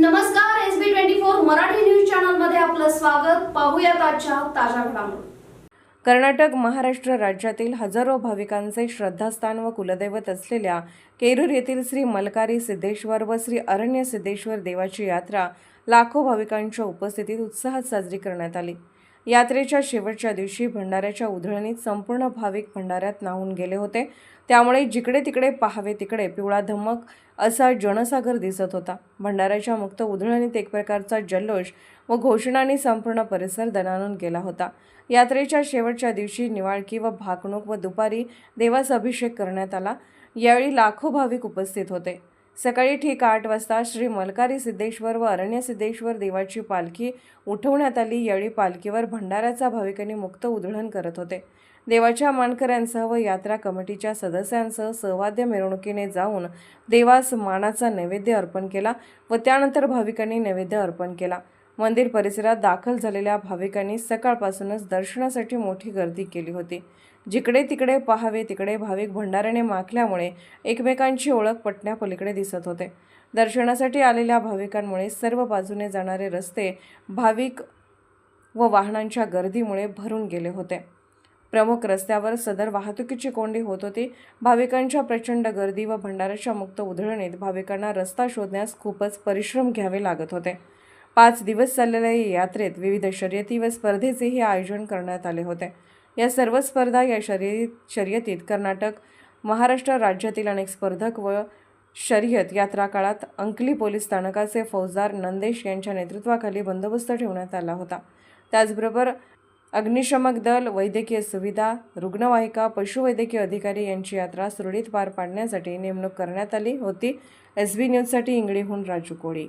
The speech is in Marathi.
नमस्कार S B twenty four Marathi news चॅनलमध्ये आपलं स्वागत. पाहूयात आजच्या ताज्या घडामोडी. कर्नाटक महाराष्ट्र राज्यातील हजारो भाविकांचे श्रद्धास्थान व कुलदैवत असलेल्या केरूर येथील श्री मलकारी सिद्धेश्वर व श्री अरण्य सिद्धेश्वर देवाची यात्रा लाखो भाविकांच्या उपस्थितीत उत्साहात साजरी करण्यात आली. यात्रेच्या शेवटच्या दिवशी भंडाऱ्याच्या उधळणीत संपूर्ण भाविक भंडाऱ्यात नाहून गेले होते. त्यामुळे जिकडे तिकडे पाहावे तिकडे पिवळा धमक असा जनसागर दिसत होता. भंडाऱ्याच्या मुक्त उधळणीत एक प्रकारचा जल्लोष व घोषणांनी संपूर्ण परिसर दणानून गेला होता. यात्रेच्या शेवटच्या दिवशी निवाळकी व भाकणूक व दुपारी देवास अभिषेक करण्यात आला. यावेळी लाखो भाविक उपस्थित होते. सकाळी ठीक आठ वाजता श्री मलकारी सिद्धेश्वर व अरण्य सिद्धेश्वर देवाची पालखी उठवण्यात आली. यावेळी पालखीवर भंडाऱ्याचा भाविकांनी मुक्त उधळण करत होते. देवाच्या मानकऱ्यांसह व यात्रा कमिटीच्या सदस्यांसह सहवाद्य मिरवणुकीने जाऊन देवास मानाचा नैवेद्य अर्पण केला व त्यानंतर भाविकांनी नैवेद्य अर्पण केला. मंदिर परिसरात दाखल झालेल्या भाविकांनी सकाळपासूनच दर्शनासाठी मोठी गर्दी केली होती. जिकडे तिकडे पाहावे तिकडे भाविक भंडाऱ्याने माखल्यामुळे एकमेकांची ओळख पटण्यापलीकडे दिसत होते. दर्शनासाठी आलेल्या भाविकांमुळे सर्व बाजूने जाणारे रस्ते भाविक व वाहनांच्या गर्दीमुळे भरून गेले होते. प्रमुख रस्त्यावर सदर वाहतुकीची कोंडी होत होती. भाविकांच्या प्रचंड गर्दी व भंडाऱ्याच्या मुक्त उधळणीत भाविकांना रस्ता शोधण्यास खूपच परिश्रम घ्यावे लागत होते. पाच दिवस चाललेल्या या यात्रेत विविध शर्यती व स्पर्धेचेही आयोजन करण्यात आले होते. या सर्व स्पर्धा या शर्य शर्यतीत कर्नाटक महाराष्ट्र राज्यातील अनेक स्पर्धक व शर्यत यात्रा काळात अंकली पोलीस स्थानकाचे फौजदार नंदेश यांच्या नेतृत्वाखाली बंदोबस्त ठेवण्यात आला होता. त्याचबरोबर अग्निशमक दल वैद्यकीय सुविधा रुग्णवाहिका पशुवैद्यकीय अधिकारी यांची यात्रा सुरळीत पार पाडण्यासाठी नेमणूक करण्यात आली होती. एस बी न्यूजसाठी इंगळीहून राजू कोळी.